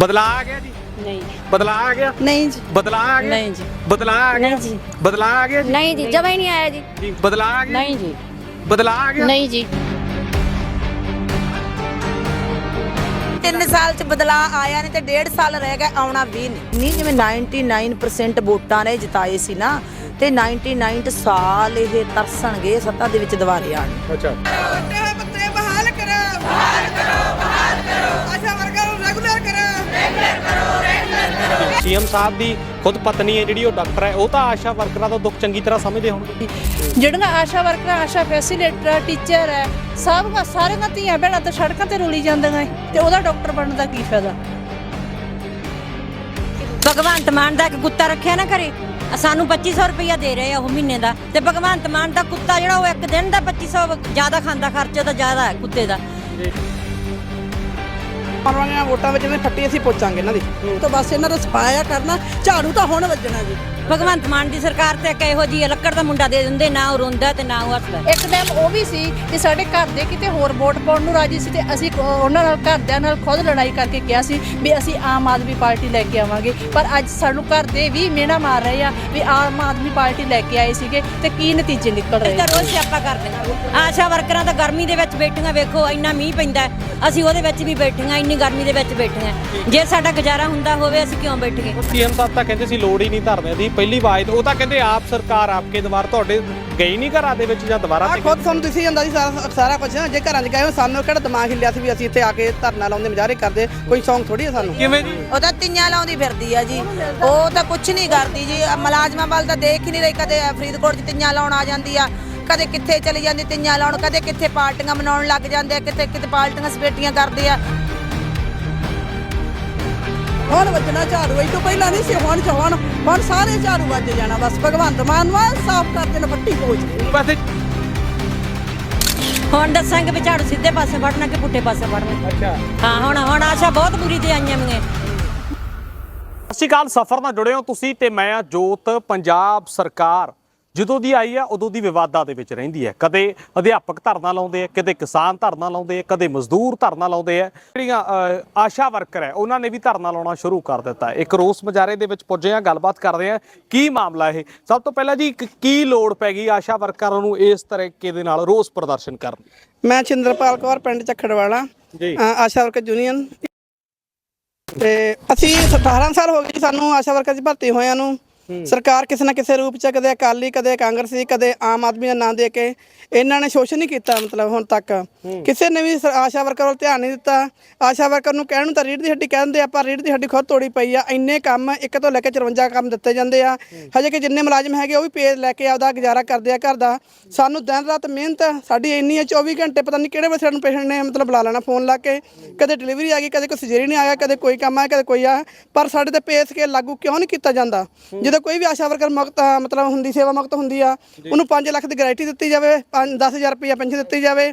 ਬਦਲਾ ਆ ਗਿਆ ਜੀ? ਨਹੀਂ। ਬਦਲਾ ਆ ਗਿਆ? ਨਹੀਂ ਜੀ। ਬਦਲਾ ਆ ਗਿਆ? ਨਹੀਂ ਜੀ। ਬਦਲਾ ਆ ਗਿਆ? ਨਹੀਂ ਜੀ। ਬਦਲਾ ਆ ਗਿਆ ਜੀ? ਨਹੀਂ ਜੀ ਜਮਾ ਹੀ ਨਹੀਂ ਆਇਆ ਜੀ। ਜੀ ਬਦਲਾ ਆ ਗਿਆ ਨਹੀਂ ਜੀ। ਬਦਲਾ ਆ ਗਿਆ? ਨਹੀਂ ਜੀ। 3 ਸਾਲ ਚ ਬਦਲਾ ਆਇਆ ਨਹੀਂ ਤੇ 1.5 ਸਾਲ ਰਹਿ ਗਿਆ ਆਉਣਾ ਵੀ ਨਹੀਂ। ਨਹੀਂ ਜਿਵੇਂ 99% ਵੋਟਾਂ ਨੇ ਜਿਤਾਏ ਸੀ ਨਾ ਤੇ 99 ਸਾਲ ਇਹ ਤਰਸਣਗੇ ਸੱਤਾ ਦੇ ਵਿੱਚ ਦੁਬਾਰੇ ਆਣ ਅੱਛਾ। ਬਹਾਲ ਕਰੋ ਬਹਾਲ ਕਰੋ ਬਹਾਲ ਕਰੋ। ਨੂੰ ਰੈਗੂਲਰ ਕਰੋ ਸੀਐਮ ਸਾਹਿਬ ਦੀ ਖੁਦ ਪਤਨੀ ਹੈ ਜਿਹੜੀ ਉਹ ਡਾਕਟਰ ਹੈ ਉਹ ਤਾਂ ਆਸ਼ਾ ਵਰਕਰਾਂ ਦਾ ਦੁੱਖ ਚੰਗੀ ਤਰ੍ਹਾਂ ਸਮਝਦੇ ਹੋਣਗੇ। ਜਿਹੜੀਆਂ ਆਸ਼ਾ ਵਰਕਰ ਆਸ਼ਾ ਫੈਸੀਲੇਟਰ ਟੀਚਰ ਹੈ ਸਭ ਦਾ ਸਾਰੀਆਂ ਧੀਆਂ ਭੈਣਾਂ ਤਾਂ ਸੜਕਾਂ ਤੇ ਰੁਲੀ ਜਾਂਦੀਆਂ ਹੈ ਤੇ ਉਹਦਾ ਡਾਕਟਰ ਬਣਨ ਦਾ ਕੀ ਫਾਇਦਾ? ਭਗਵੰਤ ਮਾਨ ਦਾ ਇੱਕ ਕੁੱਤਾ ਰੱਖਿਆ ਨਾ ਘਰੇ ਸਾਨੂੰ 2500 ਰੁਪਇਆ ਦੇ ਰਹੇ ਆ ਉਹ ਮਹੀਨੇ ਦਾ ਤੇ ਭਗਵੰਤ ਮਾਨ ਦਾ ਕੁੱਤਾ ਜਿਹੜਾ ਉਹ ਇੱਕ ਦਿਨ ਦਾ 2500 ਜ਼ਿਆਦਾ ਖਾਂਦਾ ਖਰਚਾ ਤਾਂ ਜ਼ਿਆਦਾ ਹੈ ਕੁੱਤੇ ਦਾ। ਵਾਲੀਆਂ ਵੋਟਾਂ ਵਿੱਚ ਇਹਨੇ ਫੱਟੀ ਅਸੀਂ ਪੋਚਾਂਗੇ ਇਹਨਾਂ ਦੀ। ਤਾਂ ਬਸ ਇਹਨਾਂ ਦਾ ਸਫਾਇਆ ਕਰਨਾ, ਝਾੜੂ ਤਾਂ ਹੁਣ ਵੱਜਣਾ ਜੀ। ਭਗਵੰਤ ਮਾਨ ਦੀ ਸਰਕਾਰ ਤੇ ਇੱਕ ਇਹੋ ਜੀ ਲੱਕੜ ਦਾ ਮੁੰਡਾ ਦੇ ਦਿੰਦੇ ਨਾ ਉਹ ਰੋਂਦਾ ਤੇ ਨਾ ਉਹ ਹੱਸਦਾ। ਇੱਕ ਟਾਈਮ ਉਹ ਵੀ ਸੀ ਕਿ ਸਾਡੇ ਘਰ ਦੇ ਕਿਤੇ ਹੋਰ ਵੋਟ ਪਾਉਣ ਨੂੰ ਰਾਜੀ ਸੀ ਤੇ ਅਸੀਂ ਉਹਨਾਂ ਨਾਲ ਘਰਦਿਆਂ ਨਾਲ ਖੁਦ ਲੜਾਈ ਕਰਕੇ ਕਿਹਾ ਸੀ ਵੀ ਅਸੀਂ ਆਮ ਆਦਮੀ ਪਾਰਟੀ ਲੈ ਕੇ ਆਵਾਂਗੇ। ਪਰ ਅੱਜ ਸਾਨੂੰ ਘਰ ਦੇ ਵੀ ਮਿਹਣਾ ਮਾਰ ਰਹੇ ਆ ਵੀ ਆਮ ਆਦਮੀ ਪਾਰਟੀ ਲੈ ਕੇ ਆਏ ਸੀਗੇ ਤੇ ਕੀ ਨਤੀਜੇ ਨਿਕਲ ਰਹੇ ਰੋਜ਼ ਸਿਆਪਾ ਕਰਦੇ ਆਸ਼ਾ ਵਰਕਰਾਂ ਤਾਂ ਗਰਮੀ ਦੇ ਵਿੱਚ ਬੈਠੀਆਂ ਵੇਖੋ ਇੰਨਾ ਮੀਂਹ ਪੈਂਦਾ। ਅਸੀਂ ਉਹਦੇ ਵਿੱਚ ਵੀ ਬੈਠੀਆਂ ਇੰਨੀ ਗਰਮੀ ਦੇ ਵਿੱਚ ਬੈਠੀਆਂ। ਜੇ ਸਾਡਾ ਗੁਜ਼ਾਰਾ ਹੁੰਦਾ ਹੋਵੇ ਅਸੀਂ ਕਿਉਂ ਬੈਠੀਏ? ਸੀਐਮ ਸਾਹਿਬ ਤਾਂ ਕਹਿੰਦੇ ਸੀ ਲੋੜ ਹੀ ਨਹੀਂ ਧਰਨੇ ਦੀ ਪਹਿਲੀ ਵਾਰ ਉਹ ਤਾਂ ਕਹਿੰਦੇ ਆਪ ਸਰਕਾਰ ਆਪਕੇ ਦਵਾਰ ਤੁਹਾਡੇ ਗਈ ਨਹੀਂ ਘਰਾਂ ਦੇ ਵਿੱਚ ਜਾਂ ਦੁਬਾਰਾ ਆ ਤੇ ਖੁਦ ਸਾਨੂੰ ਦਿਸੀ ਜਾਂਦਾ ਸੀ ਸਾਰਾ ਸਾਰਾ ਕੁਝ ਜੇ ਘਰਾਂ 'ਚ ਗਏ ਹੋ ਸਾਨੂੰ ਕਿਹੜਾ ਦਿਮਾਗ ਹਿੱਲਿਆ ਸੀ ਵੀ ਅਸੀਂ ਇੱਥੇ ਆ ਕੇ ਧਰਨਾ ਲਾਉਂਦੇ ਮੁਜ਼ਾਹਰੇ ਕਰਦੇ? ਕੋਈ ਸ਼ੌਂਕ ਥੋੜੀ ਹੈ ਸਾਨੂੰ? ਕਿਵੇਂ ਜੀ? ਉਹ ਤਾਂ ਤੀਆਂ ਲਾਉਂਦੀ ਫਿਰਦੀ ਆ ਜੀ। ਉਹ ਤਾਂ ਕੁਝ ਨਹੀਂ ਕਰਦੀ ਜੀ। ਆਹ ਮੁਲਾਜ਼ਮਾਂ ਵੱਲ ਤਾਂ ਦੇਖ ਹੀ ਨਹੀਂ ਰਹੀ। ਕਦੇ ਫਰੀਦਕੋਟ 'ਚ ਤੀਆਂ ਲਾਉਣ ਆ ਜਾਂਦੀ ਆ। ਕਦੇ ਕਿੱਥੇ ਚਲੀ ਜਾਂਦੀ ਤੀਆਂ ਲਾਉਣ ਕਦੇ ਕਿੱਥੇ ਪਾਰਟੀਆਂ ਮਨਾਉਣ ਲੱਗ ਜਾਂਦੇ ਆ ਕਿਤੇ ਕਿਤੇ ਪਾਰਟੀਆਂ ਸਪੇਟੀਆਂ ਕਰਦੇ ਆ। ਹੁਣ ਵੱਜਣਾ ਝਾੜੂ ਇਹ ਤੋਂ ਪਹਿਲਾਂ ਨਹੀਂ ਸੀ ਹੁਣ ਚ ਹੁਣ ਹੁਣ ਸਾਰੇ ਝਾੜੂ ਵੱਜ ਜਾਣਾ ਬਸ ਭਗਵੰਤ ਮਾਨ ਵਾ ਸਾਫ਼ ਕਰ ਦੇਣਾ ਫੱਟੀ ਪੋਚ ਹੁਣ ਦੱਸਾਂਗੇ ਵੀ ਝਾੜੂ ਸਿੱਧੇ ਪਾਸੇ ਵੜਨਾ ਕਿ ਪੁੱਠੇ ਪਾਸੇ ਵੜਨਾ ਅੱਛਾ। ਹਾਂ ਹੁਣ ਹੁਣ ਆਸ਼ਾ ਬਹੁਤ ਬੁਰੀ ਤੇ ਆਈਆਂ ਮੀਆਂ। ਸਤਿ ਸ਼੍ਰੀ ਅਕਾਲ ਸਫਰ ਨਾਲ ਜੁੜੇ ਹੋ ਤੁਸੀਂ ਤੇ ਮੈਂ ਆ ਜੋਤ ਪੰਜਾਬ ਸਰਕਾਰ। ਜਦੋਂ ਦੀ ਆਈ ਆ ਉਦੋਂ ਦੀ ਵਿਵਾਦਾਂ ਦੇ ਵਿੱਚ ਰਹਿੰਦੀ ਹੈ। ਕਦੇ ਅਧਿਆਪਕ ਧਰਨਾ ਲਾਉਂਦੇ ਆ ਕਦੇ ਕਿਸਾਨ ਧਰਨਾ ਲਾਉਂਦੇ ਆ ਕਦੇ ਮਜ਼ਦੂਰ ਧਰਨਾ ਲਾਉਂਦੇ ਆ। ਜਿਹੜੀਆਂ ਆਸ਼ਾ ਵਰਕਰ ਹੈ ਉਹਨਾਂ ਨੇ ਵੀ ਧਰਨਾ ਲਾਉਣਾ ਸ਼ੁਰੂ ਕਰ ਦਿੱਤਾ। ਇੱਕ ਰੋਸ ਮੁਜ਼ਾਹਰੇ ਦੇ ਵਿੱਚ ਪੁੱਜੇ ਆ ਗੱਲਬਾਤ ਕਰਦੇ ਆ ਕੀ ਮਾਮਲਾ ਇਹ? ਸਭ ਤੋਂ ਪਹਿਲਾਂ ਜੀ ਕ- ਲੋੜ ਪੈ ਗਈ ਆਸ਼ਾ ਵਰਕਰਾਂ ਨੂੰ ਇਸ ਤਰੀਕੇ ਦੇ ਨਾਲ ਰੋਸ ਪ੍ਰਦਰਸ਼ਨ ਕਰਨ? ਦੀ? ਮੈਂ ਚਿੰਦਰਪਾਲ ਕੌਰ ਪਿੰਡ ਚੱਖੜਵਾਲਾ ਜੀ। Asha worker union. ਤੇ ਅਸੀਂ 18 ਸਾਲ ਹੋ ਗਏ ਸਾਨੂੰ ਆਸ਼ਾ ਵਰਕਰ 'ਚ ਭਰਤੀ ਹੋਇਆਂ ਨੂੰ। ਸਰਕਾਰ ਕਿਸੇ ਨਾ ਕਿਸੇ ਰੂਪ 'ਚ ਕਦੇ ਅਕਾਲੀ ਕਦੇ ਕਾਂਗਰਸੀ ਕਦੇ ਆਮ ਆਦਮੀ ਦਾ ਨਾਂ ਦੇ ਕੇ ਇਹਨਾਂ ਨੇ ਸ਼ੋਸ਼ਣ ਨਹੀਂ ਕੀਤਾ ਮਤਲਬ ਹੁਣ ਤੱਕ। ਕਿਸੇ ਨੇ ਵੀ ਸ- ਆਸ਼ਾ ਵਰਕਰ ਵੱਲ ਧਿਆਨ ਨਹੀਂ ਦਿੱਤਾ। ਆਸ਼ਾ ਵਰਕਰ ਨੂੰ ਕਹਿਣ ਨੂੰ ਤਾਂ ਰੀੜ ਦੀ ਹੱਡੀ ਕਹਿੰਦੇ ਆ ਪਰ ਰੀੜ ਦੀ ਹੱਡੀ ਖੁਦ ਤੋੜੀ ਪਈ ਆ। ਇੰਨੇ ਕੰਮ ਇੱਕ ਤੋਂ ਲੈ ਕੇ 54 ਕੰਮ ਦਿੱਤੇ ਜਾਂਦੇ ਆ। ਹਜੇ ਕਿ ਜਿੰਨੇ ਮੁਲਾਜ਼ਮ ਹੈਗੇ ਉਹ ਵੀ ਪੇਜ ਲੈ ਕੇ ਆਪਦਾ ਗੁਜ਼ਾਰਾ ਕਰਦੇ ਆ ਘਰ ਦਾ। ਸਾਨੂੰ ਦਿਨ ਰਾਤ ਮਿਹਨਤ ਸਾਡੀ ਇੰਨੀ ਹੈ 24 ਘੰਟੇ ਪਤਾ ਨਹੀਂ ਕਿਹੜੇ ਵੇਲੇ ਸਾਨੂੰ ਪੇਸ਼ੈਂਟ ਨੇ ਮਤਲਬ ਬੁਲਾ ਲੈਣਾ ਫੋਨ ਲਾ ਕੇ। ਕਦੇ ਡਿਲੀਵਰੀ ਆ ਗਈ ਕਦੇ ਕੋਈ ਸਰਜਰੀ ਨਹੀਂ ਆਇਆ ਕਦੇ ਕੋਈ ਕੰਮ ਆਇਆ ਕਦੇ ਕੋਈ ਆ। ਪਰ ਸਾਡੇ ਤੇ ਪੇ ਸਕੇਲ ਲਾਗੂ ਕਿਉਂ ਨਹੀਂ ਕੀਤਾ ਜਾਂਦਾ? ਜਦੋਂ ਕੋਈ ਵੀ ਆਸ਼ਾ ਵਰਕਰ ਮੁਕਤ ਮਤਲਬ ਹੁੰਦੀ ਸੇਵਾ ਮੁਕਤ ਹੁੰਦੀ ਆ ਉਹਨੂੰ 5 ਲੱਖ ਦੀ ਗਾਰੰਟੀ ਦਿੱਤੀ ਜਾਵੇ 10000 ਰੁਪਏ ਪੈਨਸ਼ਨ ਦਿੱਤੀ ਜਾਵੇ।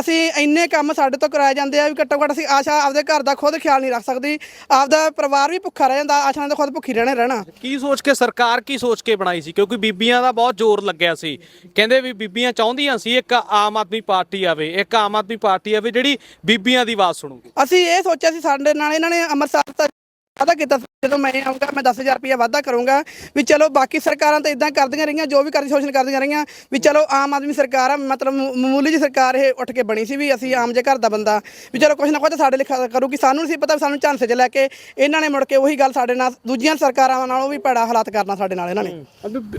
ਅਸੀਂ ਇੰਨੇ ਕੰਮ ਸਾਡੇ ਤੋਂ ਕਰਾਏ ਜਾਂਦੇ ਆ ਵੀ ਘੱਟੋ ਘੱਟ ਅਸੀਂ ਆਸ਼ਾ ਆਪਦੇ ਘਰ ਦਾ ਖੁਦ ਖਿਆਲ ਨਹੀਂ ਰੱਖ ਸਕਦੀ। ਆਪਦਾ ਪਰਿਵਾਰ ਵੀ ਭੁੱਖਾ ਰਹਿ ਜਾਂਦਾ ਆਸ਼ਾ ਨੇ ਤਾਂ ਖੁਦ ਭੁੱਖੀ ਰਹਿਣਾ ਰਹਿਣਾ। ਕੀ ਸੋਚ ਕੇ ਸਰਕਾਰ ਕੀ ਸੋਚ ਕੇ ਬਣਾਈ ਸੀ? ਕਿਉਂਕਿ ਬੀਬੀਆਂ ਦਾ ਬਹੁਤ ਜ਼ੋਰ ਲੱਗਿਆ ਸੀ। ਕਹਿੰਦੇ ਵੀ ਬੀਬੀਆਂ ਚਾਹੁੰਦੀਆਂ ਸੀ ਇੱਕ ਆਮ ਆਦਮੀ ਪਾਰਟੀ ਆਵੇ ਇੱਕ ਆਮ ਆਦਮੀ ਪਾਰਟੀ ਆਵੇ ਜਿਹੜੀ ਬੀਬੀਆਂ ਦੀ ਆਵਾਜ਼ ਸੁਣੂਗੀ। ਅਸੀਂ ਇਹ ਸੋਚਿਆ ਸੀ ਸਾਡੇ ਨਾਲ ਇਹਨਾਂ ਨੇ ਅੰਮ੍ਰਿਤਸਰ ਵਾਅਦਾ ਕੀਤਾ ਜਦੋਂ ਮੈਂ ਆਉਂਗਾ ਮੈਂ 10000 ਰੁਪਏ ਵਾਅਦਾ ਕਰੂੰਗਾ ਵੀ ਚਲੋ ਬਾਕੀ ਸਰਕਾਰਾਂ ਤਾਂ ਇਦਾਂ ਕਰਦੀਆਂ ਰਹੀਆਂ, ਜੋ ਵੀ ਕਰਦੀ ਸ਼ੋਸ਼ਣ ਕਰਦੀਆਂ ਰਹੀਆਂ ਵੀ ਚਲੋ ਆਮ ਆਦਮੀ ਸਰਕਾਰ ਆ, ਮਤਲਬ ਮਾਮੂਲੀ ਜੀ ਸਰਕਾਰ ਇਹ ਉੱਠ ਕੇ ਬਣੀ ਸੀ ਵੀ ਅਸੀਂ ਆਮ ਜੇ ਘਰ ਦਾ ਬੰਦਾ, ਵੀ ਚਲੋ ਕੁਛ ਨਾ ਕੁਛ ਸਾਡੇ ਲਈ ਖ- ਕਰੂਗੀ। ਸਾਨੂੰ ਨਹੀਂ ਸੀ ਪਤਾ ਵੀ ਸਾਨੂੰ ਝਾਂਸੇ 'ਚ ਲੈ ਕੇ ਇਹਨਾਂ ਨੇ ਮੁੜ ਕੇ ਉਹੀ ਗੱਲ ਸਾਡੇ ਨਾਲ, ਦੂਜੀਆਂ ਸਰਕਾਰਾਂ ਨਾਲੋਂ ਵੀ ਭੈੜਾ ਹਾਲਾਤ ਕਰਨਾ ਸਾਡੇ ਨਾਲ ਇਹਨਾਂ ਨੇ।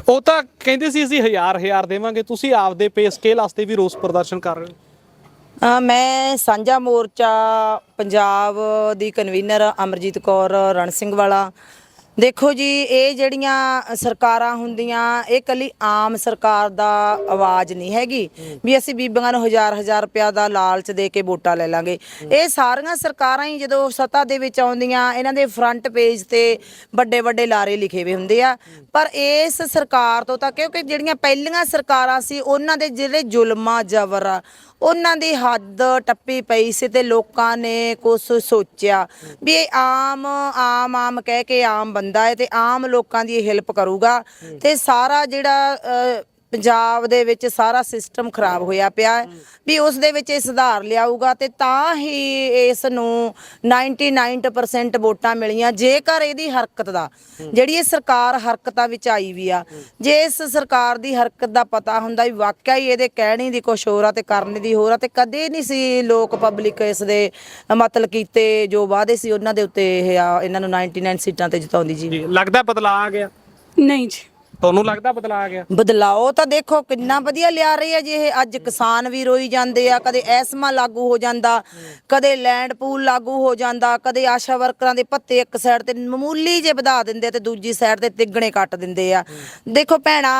ਉਹ ਤਾਂ ਕਹਿੰਦੇ ਸੀ ਅਸੀਂ ਹਜ਼ਾਰ ਹਜ਼ਾਰ ਦੇਵਾਂਗੇ, ਤੁਸੀਂ ਆਪਦੇ ਪੇ ਸਕੇਲ ਵਾਸਤੇ ਵੀ ਰੋਸ ਪ੍ਰਦਰਸ਼ਨ ਕਰ ਰਹੇ ਹੋ। ਮੈਂ ਸਾਂਝਾ ਮੋਰਚਾ ਪੰਜਾਬ ਦੀ ਕਨਵੀਨਰ ਅਮਰਜੀਤ ਕੌਰ ਰਣ ਸਿੰਘ ਵਾਲਾ। ਦੇਖੋ ਜੀ, ਇਹ ਜਿਹੜੀਆਂ ਸਰਕਾਰਾਂ ਹੁੰਦੀਆਂ, ਇਹ ਕੱਲੀ ਆਮ ਸਰਕਾਰ ਦਾ ਆਵਾਜ਼ ਨਹੀਂ ਹੈਗੀ ਵੀ ਅਸੀਂ ਬੀਬੀਆਂ ਨੂੰ ਹਜ਼ਾਰ ਹਜ਼ਾਰ ਰੁਪਇਆ ਦਾ ਲਾਲਚ ਦੇ ਕੇ ਵੋਟਾਂ ਲੈ ਲਾਂਗੇ। ਇਹ ਸਾਰੀਆਂ ਸਰਕਾਰਾਂ ਹੀ ਜਦੋਂ ਸੱਤਾ ਦੇ ਵਿੱਚ ਆਉਂਦੀਆਂ, ਇਹਨਾਂ ਦੇ ਫਰੰਟ ਪੇਜ ਤੇ ਵੱਡੇ ਵੱਡੇ ਲਾਰੇ ਲਿਖੇ ਹੋਏ ਹੁੰਦੇ ਆ। ਪਰ ਇਸ ਸਰਕਾਰ ਤੋਂ ਤਾਂ ਕਿਉਂਕਿ ਜਿਹੜੀਆਂ ਪਹਿਲੀਆਂ ਸਰਕਾਰਾਂ ਸੀ, ਉਹਨਾਂ ਦੇ ਜਿਹੜੇ ਜ਼ੁਲਮਾਂ ਜ਼ਬਰ ਆ ਉਹਨਾਂ ਦੀ ਹੱਦ ਟੱਪੀ ਪਈ ਸੀ ਤੇ ਲੋਕਾਂ ਨੇ ਕੁਝ ਸੋਚਿਆ ਵੀ ਇਹ ਆਮ ਆਮ ਆਮ ਕਹਿ ਕੇ ਆਮ ਬੰਦਾ ਹੈ ਤੇ ਆਮ ਲੋਕਾਂ ਦੀ ਇਹ ਹੈਲਪ ਕਰੂਗਾ ਤੇ ਸਾਰਾ ਜਿਹੜਾ ਅ, ਪੰਜਾਬ ਦੇ ਵਿੱਚ ਸਾਰਾ ਸਿਸਟਮ ਖਰਾਬ ਹੋਇਆ ਪਿਆ ਹੈ। ਵੀ ਉਸ ਦੇ ਵਿੱਚ ਇਹ ਸੁਧਾਰ ਲਿਆਊਗਾ ਤੇ ਤਾਂ ਹੀ ਇਸ ਨੂੰ 99% ਵੋਟਾਂ ਮਿਲੀਆਂ ਜੇਕਰ ਇਹਦੀ ਹਰਕਤ ਦਾ ਜਿਹੜੀ ਇਹ ਸਰਕਾਰ ਹਰਕਤਾਂ ਵਿੱਚ ਆਈ ਵੀ ਆ ਜੇ ਇਸ ਸਰਕਾਰ ਦੀ ਹਰਕਤ ਦਾ ਪਤਾ ਹੁੰਦਾ ਵੀ ਵਾਕਿਆ ਹੀ ਇਹਦੇ ਕਹਿਣੀ ਦੀ ਕੁਛ ਹੋਰ ਆ ਤੇ ਕਰਨ ਦੀ ਹੋਰ ਆ ਤੇ ਕਦੇ ਨਹੀਂ ਸੀ ਲੋਕ ਪਬਲਿਕ ਇਸ ਦੇ ਮਤਲਬ ਕੀਤੇ ਜੋ ਵਾਅਦੇ ਸੀ ਉਹਨਾਂ ਦੇ ਉੱਤੇ ਇਹ ਆ ਇਹਨਾਂ ਨੂੰ 99 ਸੀਟਾਂ ਤੇ ਜਿਤਾਉਂਦੀ ਜੀ। ਜੀ ਲੱਗਦਾ ਬਦਲਾਅ ਆ ਗਿਆ? ਨਹੀਂ ਜੀ। ਤੁਹਾਨੂੰ ਲੱਗਦਾ ਬਦਲਾਅ ਆ ਗਿਆ? ਬਦਲਾਓ ਤਾਂ ਦੇਖੋ, ਕਿੰਨਾ ਵਧੀਆ ਲਿਆ ਰਹੀ ਹੈ ਜੀ ਇਹ। ਅੱਜ ਕਿਸਾਨ ਵੀ ਰੋਈ ਜਾਂਦੇ ਆ, ਕਦੇ ਐਸਮਾ ਲਾਗੂ ਹੋ ਜਾਂਦਾ, ਕਦੇ ਲੈਂਡ ਪੂਲ ਲਾਗੂ ਹੋ ਜਾਂਦਾ, ਕਦੇ ਆਸ਼ਾ ਵਰਕਰਾਂ ਦੇ ਭੱਤੇ ਇੱਕ ਸਾਈਡ ਤੇ ਮਾਮੂਲੀ ਜੇ ਵਧਾ ਦਿੰਦੇ ਤੇ ਦੂਜੀ ਸਾਈਡ ਤੇ ਤਿੱਗਣੇ ਕੱਟ ਦਿੰਦੇ ਆ। ਦੇਖੋ ਭੈਣਾ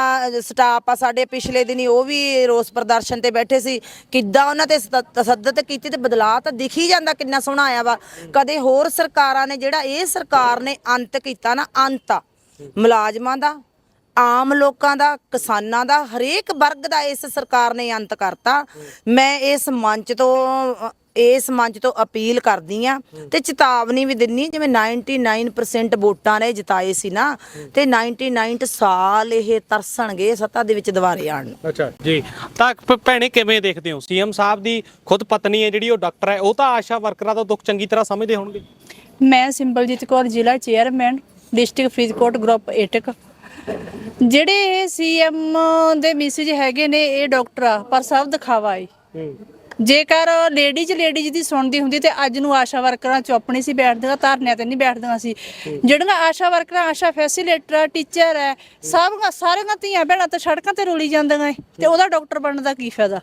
ਸਟਾਫ ਆ ਸਾਡੇ ਪਿਛਲੇ ਦਿਨੀ ਉਹ ਵੀ ਰੋਸ ਪ੍ਰਦਰਸ਼ਨ ਤੇ ਬੈਠੇ ਸੀ, ਕਿੱਦਾਂ ਉਹਨਾਂ ਤੇ ਤਸੱਦਦ ਕੀਤੀ ਤੇ ਬਦਲਾਅ ਤਾਂ ਦਿਖ ਹੀ ਜਾਂਦਾ ਕਿੰਨਾ ਸੋਹਣਾ ਆਇਆ ਵਾ। ਕਦੇ ਹੋਰ ਸਰਕਾਰਾਂ ਨੇ, ਜਿਹੜਾ ਇਹ ਸਰਕਾਰ ਨੇ ਅੰਤ ਕੀਤਾ ਨਾ, ਅੰਤ ਆ, ਮੁਲਾਜ਼ਮਾਂ ਦਾ ਆਮ ਲੋਕਾਂ ਦਾ ਕਿਸਾਨਾਂ ਦਾ ਹਰੇਕ ਵਰਗ ਦਾ ਇਸ ਸਰਕਾਰ ਨੇ ਅੰਤ ਕਰਤਾ। ਮੈਂ ਇਸ ਮੰਚ ਤੋਂ ਇਸ ਮੰਚ ਤੋਂ ਅਪੀਲ ਕਰਦੀ ਆ ਤੇ ਚੇਤਾਵਨੀ ਵੀ ਦਿੰਨੀ ਜਿਵੇਂ 99% ਵੋਟਾਂ ਨੇ ਜਿਤਾਏ ਸੀ ਨਾ ਤੇ 99 ਸਾਲ ਇਹ ਤਰਸਣਗੇ ਸੱਤਾ ਦੇ ਵਿੱਚ ਦੁਬਾਰੇ ਆਣ ਨੂੰ। ਅੱਛਾ ਜੀ। ਤਾਂ ਭ- ਭੈਣੇ ਕਿਵੇਂ ਦੇਖਦੇ ਹੋ? ਸੀਐਮ ਸਾਹਿਬ ਦੀ ਖੁਦ ਪਤਨੀ ਹੈ ਜਿਹੜੀ ਉਹ ਡਾਕਟਰ ਹੈ ਉਹ ਤਾਂ ਆਸ਼ਾ ਵਰਕਰਾਂ ਦਾ ਦੁੱਖ ਚੰਗੀ ਤਰ੍ਹਾਂ ਸਮਝਦੇ ਹੋਣਗੇ। ਮੈਂ ਸਿੰਬਲਜੀਤ ਕੌਰ ਜ਼ਿਲ੍ਹਾ chairman district Faridkot group AITUC. ਜਿਹੜੇ ਸੀਐਮ ਦੇ ਮੈਸੇਜ ਹੈਗੇ ਨੇ ਇਹ ਡਾਕਟਰ ਆ ਪਰ ਸਭ ਦਿਖਾਵਾ ਏ। ਜੇਕਰ ਲੇਡੀਜ਼ ਲੇਡੀਜ਼ ਦੀ ਸੁਣਦੀ ਹੁੰਦੀ ਤੇ ਅੱਜ ਨੂੰ ਆਸ਼ਾ ਵਰਕਰਾਂ ਚੁੱਪ ਨਹੀਂ ਸੀ ਬੈਠਦੀਆਂ ਧਰਨਿਆਂ ਤੇ ਨਹੀਂ ਬੈਠਦੀਆਂ ਸੀ। ਜਿਹੜੀਆਂ ਆਸ਼ਾ ਵਰਕਰਾਂ ਆਸ਼ਾ ਫੈਸੀਲੇਟਰ ਟੀਚਰ ਹੈ। ਸਭ ਸਾਰੀਆਂ ਧੀਆਂ ਭੈਣਾਂ ਤੇ ਸੜਕਾਂ ਤੇ ਰੋਲੀ ਜਾਂਦੀਆਂ ਤੇ ਉਹਦਾ ਡਾਕਟਰ ਬਣਨ ਦਾ ਕੀ ਫਾਇਦਾ?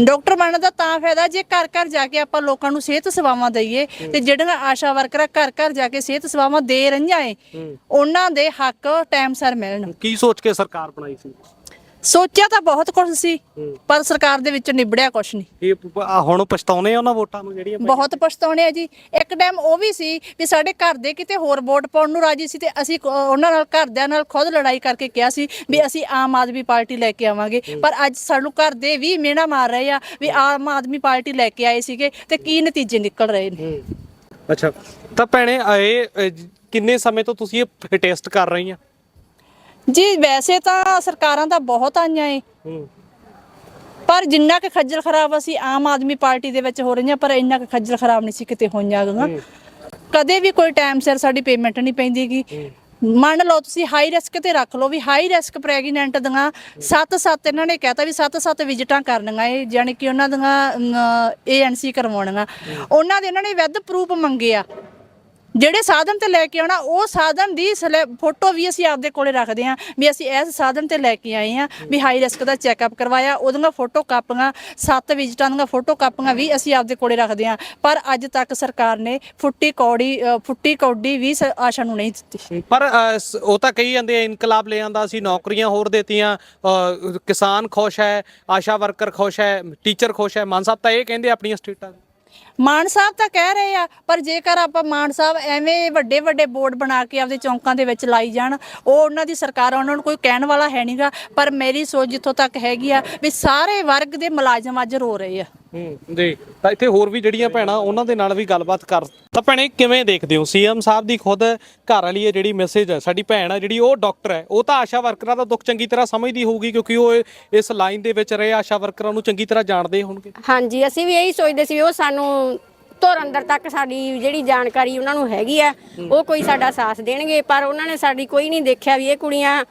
ਡਾਕਟਰ ਬਣਨ ਦਾ ਤਾਂ ਫਾਇਦਾ ਜੇ ਘਰ ਘਰ ਜਾ ਕੇ ਆਪਾਂ ਲੋਕਾਂ ਨੂੰ ਸਿਹਤ ਸੇਵਾਵਾਂ ਦਈਏ ਤੇ ਜਿਹੜੀਆਂ ਆਸ਼ਾ ਵਰਕਰਾਂ ਘਰ ਘਰ ਜਾ ਕੇ ਸਿਹਤ ਸੇਵਾਵਾਂ ਦੇ ਰਹੀਆਂ ਏ ਉਹਨਾਂ ਦੇ ਹੱਕ ਟਾਈਮ ਸਿਰ ਮਿਲਣ। ਕੀ ਸੋਚ ਕੇ ਸਰਕਾਰ ਬਣਾਈ ਸੀ? ਸੋਚਿਆ ਤਾਂ ਬਹੁਤ ਕੁਝ ਸੀ ਪਰ ਸਰਕਾਰ ਦੇ ਵਿੱਚ ਨਿਬੜਿਆ ਕੁਝ ਨਹੀਂ। ਇਹ ਪ- ਆਹ ਹੁਣ ਪਛਤਾਉਨੇ ਆ ਉਹਨਾਂ ਵੋਟਾਂ ਨੂੰ ਜਿਹੜੀਆਂ ਬਹੁਤ ਪਛਤਾਉਣੇ ਆ ਜੀ। ਇੱਕ ਟਾਈਮ ਉਹ ਵੀ ਸੀ ਵੀ ਸਾਡੇ ਘਰ ਦੇ ਕਿਤੇ ਹੋਰ ਵੋਟ ਪਾਉਣ ਨੂੰ ਰਾਜੀ ਸੀ ਤੇ ਅਸੀਂ ਕ- ਉਹਨਾਂ ਨਾਲ ਘਰਦਿਆਂ ਨਾਲ ਖੁਦ ਲੜਾਈ ਕਰਕੇ ਕਿਹਾ ਸੀ ਵੀ ਅਸੀਂ ਆਮ ਆਦਮੀ ਪਾਰਟੀ ਲੈ ਕੇ ਆਵਾਂਗੇ। ਪਰ ਅੱਜ ਸਾਨੂੰ ਘਰ ਦੇ ਵੀ ਮਿਹਣਾ ਮਾਰ ਰਹੇ ਆ ਵੀ ਆਮ ਆਦਮੀ ਪਾਰਟੀ ਲੈ ਕੇ ਆਏ ਸੀਗੇ ਤੇ ਕੀ ਨਤੀਜੇ ਨਿਕਲ ਰਹੇ ਨੇ। ਅੱਛਾ। ਤਾਂ ਭੈਣੇ ਇਹ ਜ- ਕਿੰਨੇ ਸਮੇਂ ਤੋਂ ਤੁਸੀਂ ਇਹ ਟੈਸਟ ਕਰ ਰਹੀ ਆ ਜੀ ਵੈਸੇ ਤਾਂ ਸਰਕਾਰਾਂ ਤਾਂ ਬਹੁਤ ਆਈਆਂ ਏ। ਪਰ ਜਿੰਨਾ ਕਿ ਖੱਜਲ ਖਰਾਬ ਅਸੀਂ ਆਮ ਆਦਮੀ ਪਾਰਟੀ ਦੇ ਵਿੱਚ ਹੋ ਰਹੀਆਂ ਪਰ ਇੰਨਾ ਕਿ ਖੱਜਲ ਖਰਾਬ ਨਹੀਂ ਸੀ ਕਿਤੇ ਹੋਈਆਂ ਗੀਆਂ। ਕਦੇ ਵੀ ਕੋਈ ਟਾਈਮ ਸਿਰ ਸਾਡੀ ਪੇਮੈਂਟ ਨਹੀਂ ਪੈਂਦੀਗੀ ਮੰਨ ਲਓ ਤੁਸੀਂ ਹਾਈ ਰਿਸਕ ਤੇ ਰੱਖ ਲਓ ਵੀ ਹਾਈ ਰਿਸਕ ਪ੍ਰੈਗਨੈਂਟ ਦੀਆਂ 7-7 ਇਹਨਾਂ ਨੇ ਕਹਿਤਾ ਵੀ 7-7 ਵਿਜ਼ਿਟਾਂ ਕਰਨੀਆਂ ਇਹ ਯਾਨੀ ਕਿ ਉਹਨਾਂ ਦੀਆਂ ਏਐਨਸੀ ਕਰਵਾਉਣੀਆਂ। ਉਹਨਾਂ ਦੇ ਇਹਨਾਂ ਨੇ ਵਿਦ ਪ੍ਰੂਫ ਮੰਗੇ ਆ। ਜਿਹੜੇ ਸਾਧਨ ਤੇ ਲੈ ਕੇ ਆਉਣਾ, ਉਹ ਸਾਧਨ ਦੀ ਫੋਟੋ ਵੀ ਅਸੀਂ ਆਪਦੇ ਕੋਲੇ ਰੱਖਦੇ ਹਾਂ ਵੀ ਅਸੀਂ ਇਸ ਸਾਧਨ ਤੇ ਲੈ ਕੇ ਆਏ ਹਾਂ ਵੀ ਹਾਈ ਰਿਸਕ ਦਾ ਚੈੱਕਅਪ ਕਰਵਾਇਆ, ਉਹਦੀਆਂ ਫੋਟੋ ਕਾਪੀਆਂ, ਸੱਤ ਵਿਜ਼ਿਟਾਂ ਦੀਆਂ ਫੋਟੋ ਕਾਪੀਆਂ ਵੀ ਅਸੀਂ ਆਪਦੇ ਕੋਲੇ ਰੱਖਦੇ ਹਾਂ। ਪਰ ਅੱਜ ਤੱਕ ਸਰਕਾਰ ਨੇ ਫੁੱਟੀ ਕੌੜੀ ਫੁੱਟੀ ਕੌਡੀ ਵੀ ਸ- ਆਸ਼ਾ ਨੂੰ ਨਹੀਂ ਦਿੱਤੀ। ਪਰ ਉਹ ਤਾਂ ਕਹੀ ਜਾਂਦੇ ਇਨਕਲਾਬ ਲੈ ਆਂਦਾ ਸੀ ਨੌਕਰੀਆਂ ਹੋਰ ਦੇਤੀਆਂ ਕਿਸਾਨ ਖੁਸ਼ ਹੈ, ਆਸ਼ਾ ਵਰਕਰ ਖੁਸ਼ ਹੈ, ਟੀਚਰ ਖੁਸ਼ ਹੈ, ਮਾਨ ਸਾਹਿਬ ਤਾਂ ਇਹ ਕਹਿੰਦੇ ਆਪਣੀਆਂ ਸਟੇਟਾਂ ਮਾਨ ਸਾਹਿਬ ਤਾਂ ਕਹਿ ਰਹੇ ਆ ਪਰ ਜੇਕਰ ਆਪਾਂ ਮਾਨ ਸਾਹਿਬ ਐਵੇਂ ਵੱਡੇ ਵੱਡੇ ਬੋਰਡ ਬਣਾ ਕੇ ਆਪਦੇ ਚੌਂਕਾਂ ਦੇ ਵਿੱਚ ਲਾਈ ਜਾਣ ਉਹ ਉਹਨਾਂ ਦੀ ਸਰਕਾਰ ਆ, ਉਹਨਾਂ ਨੂੰ ਕੋਈ ਕਹਿਣ ਵਾਲਾ ਹੈ ਨਹੀਂਗਾ ਪਰ ਮੇਰੀ ਸੋਚ ਜਿੱਥੋਂ ਤੱਕ ਹੈਗੀ ਆ ਵੀ ਸਾਰੇ ਵਰਗ ਦੇ ਮੁਲਾਜ਼ਮ ਅੱਜ ਰੋ ਰਹੇ ਆ। ਹੂੰ। ਜੀ, ਤਾਂ ਇੱਥੇ ਹੋਰ ਵੀ ਜਿਹੜੀਆਂ ਭੈਣਾਂ, ਉਹਨਾਂ ਦੇ ਨਾਲ ਵੀ ਗੱਲਬਾਤ ਕਰ ਤਾਂ ਭੈਣੇ, ਕਿਵੇਂ ਦੇਖਦੇ ਹੋ? ਸੀਐਮ ਸਾਹਿਬ ਦੀ ਖੁਦ ਘਰ ਵਾਲੀ ਹੈ ਜਿਹੜੀ ਮੈਸੇਜ ਹੈ, ਸਾਡੀ ਭੈਣ ਹੈ ਜਿਹੜੀ ਉਹ ਡਾਕਟਰ ਹੈ, ਉਹ ਤਾਂ ਆਸ਼ਾ ਵਰਕਰਾਂ ਦਾ ਦੁੱਖ ਚੰਗੀ ਤਰ੍ਹਾਂ ਸਮਝਦੀ ਹੋਊਗੀ, ਕਿਉਂਕਿ ਉਹ ਇਸ ਲਾਈਨ ਦੇ ਵਿੱਚ ਰਹੇ, ਆਸ਼ਾ ਵਰਕਰਾਂ ਨੂੰ ਚੰਗੀ ਤਰ੍ਹਾਂ ਜਾਣਦੇ ਹੋਣਗੇ। ਹਾਂਜੀ, ਅਸੀਂ ਵੀ ਇਹੀ ਸੋਚਦੇ ਸੀ ਉਹ ਸਾਨੂੰ ਧੁਰ ਅੰਦਰ ਤੱਕ ਸਾਡੀ ਜਿਹੜੀ ਜਾਣਕਾਰੀ ਉਹਨਾਂ ਨੂੰ ਹੈਗੀ ਆ, ਉਹ ਕੋਈ ਸਾਡਾ ਸਾਥ ਦੇਣਗੇ, ਪਰ ਉਹਨਾਂ ਨੇ ਸਾਡੀ ਕੋਈ ਨਹੀਂ ਦੇਖਿਆ ਵੀ ਇਹ ਕੁੜੀਆਂ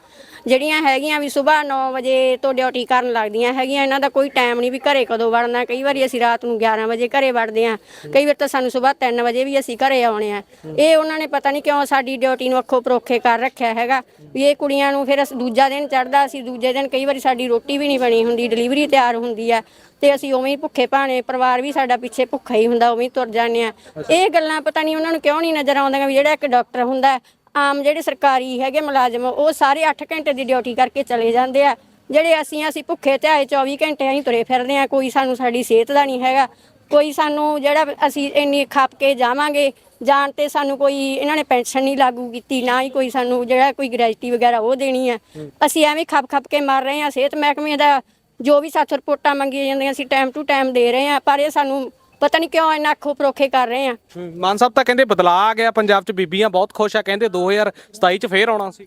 ਜਿਹੜੀਆਂ ਹੈਗੀਆਂ ਵੀ ਸਵੇਰ 9 ਵਜੇ ਤੋਂ ਡਿਊਟੀ ਕਰਨ ਲੱਗਦੀਆਂ ਹੈਗੀਆਂ, ਇਹਨਾਂ ਦਾ ਕੋਈ ਟਾਈਮ ਨਹੀਂ ਵੀ ਘਰੇ ਕਦੋਂ ਵੜਨਾ। ਕਈ ਵਾਰੀ ਅਸੀਂ ਰਾਤ ਨੂੰ 11 ਵਜੇ ਘਰੇ ਵੜਦੇ ਆ ਕਈ ਵਾਰ ਤਾਂ ਸਾਨੂੰ ਸਵੇਰ 3 ਵਜੇ ਵੀ ਅਸੀਂ ਘਰੇ ਆਉਣੇ ਆ ਇਹ ਉਹਨਾਂ ਨੇ ਪਤਾ ਨਹੀਂ ਕਿਉਂ ਸਾਡੀ ਡਿਊਟੀ ਨੂੰ ਅੱਖੋਂ ਪਰੋਖੇ ਕਰ ਰੱਖਿਆ ਹੈਗਾ। ਵੀ ਇਹ ਕੁੜੀਆਂ ਨੂੰ ਫਿਰ ਅਸੀਂ ਦੂਜਾ ਦਿਨ ਚੜਦਾ ਅਸੀਂ ਦੂਜੇ ਦਿਨ ਕਈ ਵਾਰੀ ਸਾਡੀ ਰੋਟੀ ਵੀ ਨਹੀਂ ਬਣੀ ਹੁੰਦੀ ਡਿਲੀਵਰੀ ਤਿਆਰ ਹੁੰਦੀ ਆ। ਤੇ ਅਸੀਂ ਉਵੇਂ ਹੀ ਭੁੱਖੇ ਭਾਣੇ, ਪਰਿਵਾਰ ਵੀ ਸਾਡਾ ਪਿੱਛੇ ਭੁੱਖਾ ਹੀ ਹੁੰਦਾ, ਉਵੇਂ ਹੀ ਤੁਰ ਜਾਂਦੇ ਆ ਇਹ ਗੱਲਾਂ ਪਤਾ ਨਹੀਂ ਉਹਨਾਂ ਨੂੰ ਕਿਉਂ ਨਹੀਂ ਨਜ਼ਰ ਆਉਂਦੀਆਂ ਵੀ ਜਿਹੜਾ ਇੱਕ ਡਾਕਟਰ ਹੁੰਦਾ ਆਮ ਜਿਹੜੇ ਸਰਕਾਰੀ ਹੈਗੇ ਮੁਲਾਜ਼ਮ, ਉਹ ਸਾਰੇ 8 ਘੰਟੇ ਦੀ ਡਿਊਟੀ ਕਰਕੇ ਚਲੇ ਜਾਂਦੇ ਆ। ਜਿਹੜੇ ਅਸੀਂ ਅਸੀਂ ਭੁੱਖੇ ਧਿਆਏ 24 ਘੰਟੇ ਅਸੀਂ ਤੁਰੇ ਫਿਰਦੇ ਆ। ਕੋਈ ਸਾਨੂੰ ਸਾਡੀ ਸਿਹਤ ਦਾ ਨਹੀਂ ਹੈਗਾ। ਕੋਈ ਸਾਨੂੰ ਜਿਹੜਾ ਅਸੀਂ ਇੰਨੀ ਖੱਪ ਕੇ ਜਾਵਾਂਗੇ, ਜਾਣ ਤੇ ਸਾਨੂੰ ਕੋਈ ਇਹਨਾਂ ਨੇ ਪੈਨਸ਼ਨ ਨਹੀਂ ਲਾਗੂ ਕੀਤੀ, ਨਾ ਹੀ ਕੋਈ ਸਾਨੂੰ ਜਿਹੜਾ ਕੋਈ ਗ੍ਰੈਜੂਟੀ ਵਗੈਰਾ ਉਹ ਦੇਣੀ ਆ। ਅਸੀਂ ਐਵੇਂ ਖੱਪ ਖੱਪ ਕੇ ਮਰ ਰਹੇ ਆ। ਸਿਹਤ ਮਹਿਕਮੇ ਦਾ ਜੋ ਵੀ ਸਾਥ ਰਿਪੋਰਟਾਂ ਮੰਗੀਆਂ ਜਾਂਦੀਆਂ, ਅਸੀਂ ਟਾਈਮ ਟੂ ਟਾਈਮ ਦੇ ਰਹੇ ਆ। ਪਰ ਇਹ ਸਾਨੂੰ ਪਤਾ ਨਹੀਂ ਕਿਉਂ ਇੰਨਾ ਅੱਖੋਂ ਪਰੋਖੇ ਕਰ ਰਹੇ ਆ। ਮਾਨ ਸਾਹਿਬ ਤਾਂ ਕਹਿੰਦੇ ਬਦਲਾਅ ਆ ਗਿਆ ਪੰਜਾਬ 'ਚ ਬੀਬੀਆਂ ਬਹੁਤ ਖੁਸ਼ ਆ ਕਹਿੰਦੇ 2027 'ਚ ਫੇਰ ਆਉਣਾ ਸੀ।